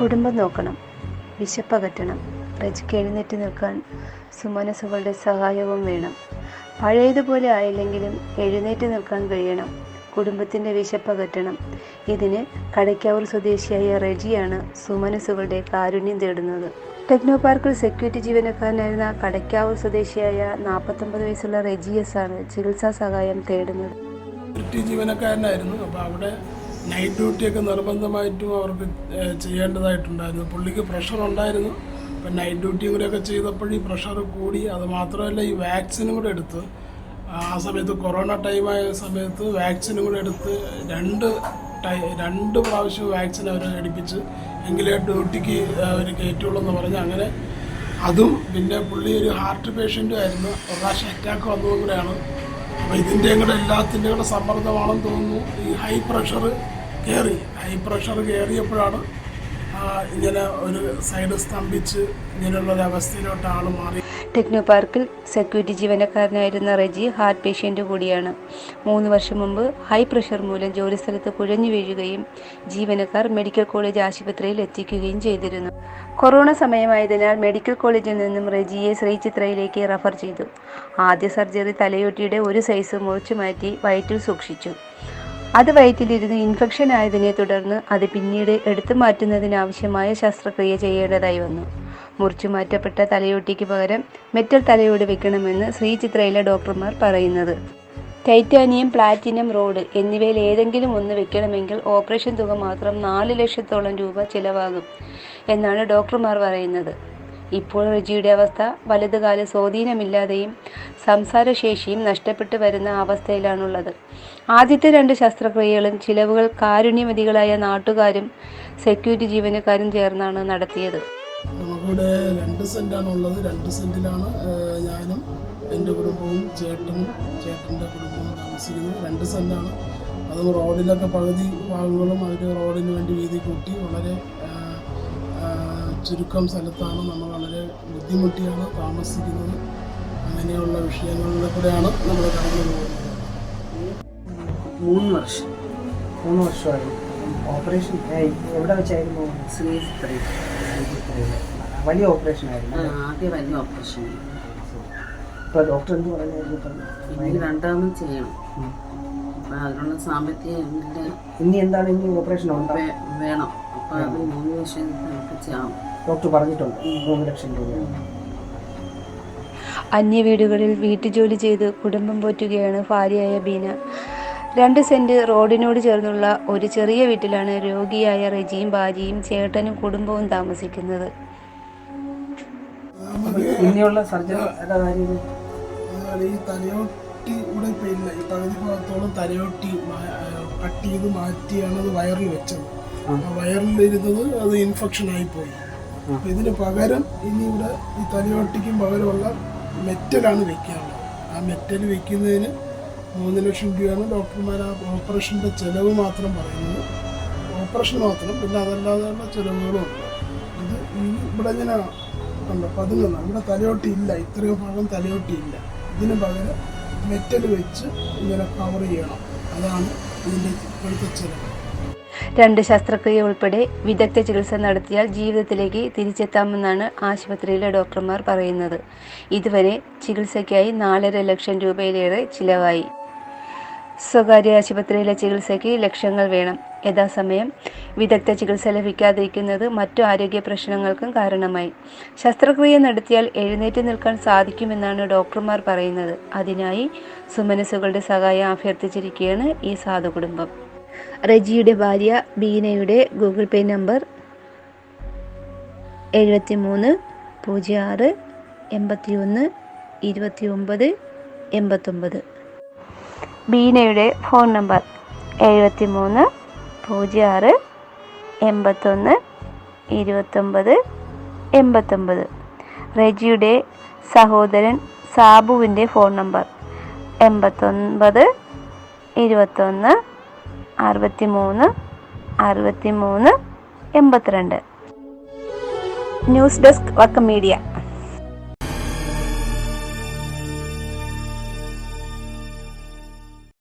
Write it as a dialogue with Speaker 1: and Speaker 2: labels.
Speaker 1: കുടുംബം നോക്കണം. വിശപ്പകറ്റണം. റജിക്ക് എഴുന്നേറ്റ് നിൽക്കാൻ സുമനസുകളുടെ സഹായവും വേണം. പഴയതുപോലെ ആയില്ലെങ്കിലും എഴുന്നേറ്റ് നിൽക്കാൻ കഴിയണം. കുടുംബത്തിന്റെ വിശപ്പകറ്റണം. ഇതിന് കടയ്ക്കാവൂർ സ്വദേശിയായ റെജിയാണ് സുമനസുകളുടെ കാരുണ്യം തേടുന്നത്. ടെക്നോ പാർക്കിൽ സെക്യൂരിറ്റി ജീവനക്കാരനായിരുന്ന കടയ്ക്കാവൂർ സ്വദേശിയായ നാൽപ്പത്തൊമ്പത് വയസ്സുള്ള റെജിയസ് ആണ് ചികിത്സാ സഹായം തേടുന്നത്.
Speaker 2: ജീവനക്കാരനായിരുന്നു. അപ്പോൾ അവിടെ നൈറ്റ് ഡ്യൂട്ടിയൊക്കെ നിർബന്ധമായിട്ടും അവർക്ക് ചെയ്യേണ്ടതായിട്ടുണ്ടായിരുന്നു. പുള്ളിക്ക് പ്രഷർ ഉണ്ടായിരുന്നു. അപ്പം നൈറ്റ് ഡ്യൂട്ടിയും കൂടെയൊക്കെ ചെയ്തപ്പോഴും ഈ പ്രഷർ കൂടി. അത് മാത്രമല്ല ഈ വാക്സിനും കൂടെ എടുത്ത് ആ സമയത്ത് കൊറോണ ടൈമായ സമയത്ത് വാക്സിനും കൂടെ എടുത്ത് രണ്ട് ടൈ രണ്ട് പ്രാവശ്യം വാക്സിൻ അവർ എടുപ്പിച്ച് എങ്കിലേ ഡ്യൂട്ടിക്ക് അവർ കയറ്റുള്ളൂ എന്ന് പറഞ്ഞ് അങ്ങനെ അതും പിന്നെ പുള്ളി ഒരു ഹാർട്ട് പേഷ്യന്റും ആയിരുന്നു. പ്രാവശ്യം അറ്റാക്ക് വന്നതും കൂടെയാണ്. അപ്പോൾ ഇതിന്റെയും കൂടെ എല്ലാത്തിന്റെയും കൂടെ സമ്മർദ്ദമാണെന്ന് തോന്നുന്നു. ഈ ഹൈ പ്രഷർ കയറി ഹൈ പ്രഷർ കയറിയപ്പോഴാണ് ഇങ്ങനെ ഒരു സൈഡ് സ്തംഭിച്ച് ഇങ്ങനെയുള്ള ഒരു അവസ്ഥയിലോട്ട് മാറി.
Speaker 1: ടെക്നോ പാർക്കിൽ സെക്യൂരിറ്റി ജീവനക്കാരനായിരുന്ന റെജി ഹാർട്ട് പേഷ്യന്റ് കൂടിയാണ്. മൂന്ന് വർഷം മുമ്പ് ഹൈ പ്രഷർ മൂലം ജോലിസ്ഥലത്ത് കുഴഞ്ഞു വീഴുകയും ജീവനക്കാർ മെഡിക്കൽ കോളേജ് ആശുപത്രിയിൽ എത്തിക്കുകയും ചെയ്തിരുന്നു. കൊറോണ സമയമായതിനാൽ മെഡിക്കൽ കോളേജിൽ നിന്നും റെജിയെ ശ്രീചിത്രയിലേക്ക് റഫർ ചെയ്തു. ആദ്യ സർജറി തലയോട്ടിയുടെ ഒരു സൈസ് മുറിച്ചു മാറ്റി വയറ്റിൽ സൂക്ഷിച്ചു. അത് വയറ്റിലിരുന്ന് ഇൻഫെക്ഷൻ ആയതിനെ തുടർന്ന് അത് പിന്നീട് എടുത്തു മാറ്റുന്നതിനാവശ്യമായ ശസ്ത്രക്രിയ ചെയ്യേണ്ടതായി വന്നു. മുറിച്ചു മാറ്റപ്പെട്ട തലയോട്ടിക്ക് പകരം മെറ്റൽ തലയോട് വെക്കണമെന്ന് ശ്രീചിത്രയിലെ ഡോക്ടർമാർ പറയുന്നത്. ടൈറ്റാനിയം പ്ലാറ്റിനം റോഡ് എന്നിവയിൽ ഏതെങ്കിലും ഒന്ന് വെക്കണമെങ്കിൽ ഓപ്പറേഷൻ തുക മാത്രം നാല് ലക്ഷത്തോളം രൂപ ചിലവാകും എന്നാണ് ഡോക്ടർമാർ പറയുന്നത്. ഇപ്പോൾ റെജിയുടെ അവസ്ഥ വലതുകാല സ്വാധീനമില്ലാതെയും സംസാരശേഷിയും നഷ്ടപ്പെട്ടു വരുന്ന അവസ്ഥയിലാണുള്ളത്. ആദ്യത്തെ രണ്ട് ശസ്ത്രക്രിയകളും ചിലവുകൾ കാരുണ്യമതികളായ നാട്ടുകാരും സെക്യൂരിറ്റി ജീവനക്കാരും ചേർന്നാണ് നടത്തിയത്.
Speaker 2: നമുക്കിവിടെ രണ്ട് സെന്റാണ് ഉള്ളത് രണ്ട് സെന്റിലാണ് ഞാനും എന്റെ കുടുംബവും ചേട്ടനും ചേട്ടന്റെ കുടുംബവും താമസിക്കുന്നത്. രണ്ട് സെന്റാണ്. അതും റോഡിലൊക്കെ പകുതി ഭാഗങ്ങളും അവർ റോഡിന് വേണ്ടി വീതി കൂട്ടി വളരെ ചുരുക്കം സ്ഥലത്താണ് നമ്മൾ വളരെ ബുദ്ധിമുട്ടിയാണ് താമസിക്കുന്നത്. അങ്ങനെയുള്ള വിഷയങ്ങളിലൂടെ കൂടെയാണ് നമ്മൾ കടന്നു പോകുന്നത്.
Speaker 3: മൂന്ന് വർഷം.
Speaker 4: മൂന്ന് വർഷമായി. ഓപ്പറേഷൻ എവിടെ വെച്ചായിരുന്നു. വലിയ ഓപ്പറേഷൻ ആയിരുന്നു
Speaker 3: ആദ്യ വലിയ ഓപ്പറേഷൻ
Speaker 4: ഇപ്പോൾ ഡോക്ടർ എന്ത് പറഞ്ഞായിരുന്നു
Speaker 3: ഇനി രണ്ടാമത് ചെയ്യണം. അപ്പം അതിനുള്ള സാമ്പത്തികം ഇല്ല,
Speaker 4: ഇനി എന്താണ് ഇനി ഓപ്പറേഷൻ ഉണ്ടോ?
Speaker 3: വേണം. അപ്പം അത് മൂന്ന് ലക്ഷം നമുക്ക് ചെയ്യാം
Speaker 4: ഡോക്ടർ പറഞ്ഞിട്ടുണ്ട്. മൂന്ന് ലക്ഷം രൂപ
Speaker 1: അന്യ വീടുകളിൽ വീട്ടുജോലി ചെയ്ത് കുടുംബം പോറ്റുകയാണ് ഭാര്യയായ ബീന. രണ്ട് സെന്റ് റോഡിനോട് ചേർന്നുള്ള ഒരു ചെറിയ വീട്ടിലാണ് രോഗിയായ റെജിയും ഭാര്യയും ചേട്ടനും കുടുംബവും താമസിക്കുന്നത്.
Speaker 4: ഇനിയുള്ള
Speaker 2: സർജറി തലയോട്ടി ഇവിടെ ഇപ്പം ഇല്ല ഈ പകുതി ഭാഗത്തോളം തലയോട്ടി കട്ട് ചെയ്ത് മാറ്റിയാണ് അത് വയറിൽ വെച്ചത്.
Speaker 4: ആ.
Speaker 2: വയറിൽ ഇരുന്നത് അത് ഇൻഫെക്ഷൻ ആയിപ്പോയി. അപ്പം ഇതിന് പകരം ഇനി ഇവിടെ ഈ തലയോട്ടിക്കും പകരമുള്ള മെറ്റലാണ് വെക്കാനുള്ളത്. ആ മെറ്റൽ വെക്കുന്നതിന് മൂന്ന് ലക്ഷം രൂപയാണ് ഡോക്ടർമാർ ആ ഓപ്പറേഷന്റെ ചിലവ് മാത്രം പറയുന്നത്. ഓപ്പറേഷൻ മാത്രം പിന്നെ അതല്ലാതെയുള്ള ചിലവുകളും ഉണ്ട്. ഇത് ഈ ഇവിടെ ഇങ്ങനെ കണ്ടോ പതുങ്ങുന്ന. ഇവിടെ തലയോട്ടി ഇല്ല ഇത്രയും ഭാഗം തലയോട്ടി ഇല്ല ഇതിന് പകരം മെറ്റൽ വെച്ച് ഇങ്ങനെ കവർ ചെയ്യണം. അതാണ് ഇതിന്റെ ഇപ്പോഴത്തെ
Speaker 1: രണ്ട് ശസ്ത്രക്രിയ ഉൾപ്പെടെ വിദഗ്ധ ചികിത്സ നടത്തിയാൽ ജീവിതത്തിലേക്ക് തിരിച്ചെത്താമെന്നാണ് ആശുപത്രിയിലെ ഡോക്ടർമാർ പറയുന്നത്. ഇതുവരെ ചികിത്സയ്ക്കായി നാലര ലക്ഷം രൂപയിലേറെ ചിലവായി. സ്വകാര്യ ആശുപത്രിയിലെ ചികിത്സയ്ക്ക് ലക്ഷങ്ങൾ വേണം. യഥാസമയം വിദഗ്ധ ചികിത്സ ലഭിക്കാതിരിക്കുന്നത് മറ്റു ആരോഗ്യ പ്രശ്നങ്ങൾക്കും കാരണമായി. ശസ്ത്രക്രിയ നടത്തിയാൽ എഴുന്നേറ്റ് നിൽക്കാൻ സാധിക്കുമെന്നാണ് ഡോക്ടർമാർ പറയുന്നത്. അതിനായി സുമനസുകളുടെ സഹായം അഭ്യർത്ഥിച്ചിരിക്കുകയാണ് ഈ സാധു കുടുംബം. റജിയുടെ ഭാര്യ ബീനയുടെ ഗൂഗിൾ പേ നമ്പർ എഴുപത്തി മൂന്ന് പൂജ്യം ആറ് എൺപത്തി ഒന്ന് ഇരുപത്തി ഒമ്പത് എൺപത്തൊമ്പത്. ബീനയുടെ ഫോൺ നമ്പർ എഴുപത്തി മൂന്ന് പൂജ്യം ആറ് എൺപത്തൊന്ന് ഇരുപത്തൊമ്പത് എൺപത്തൊമ്പത്. റെജിയുടെ സഹോദരൻ സാബുവിന്റെ ഫോൺ നമ്പർ എൺപത്തൊൻപത് ഇരുപത്തൊന്ന് അറുപത്തി മൂന്ന് അറുപത്തി മൂന്ന് എൺപത്തിരണ്ട്. News desk Vakkom media.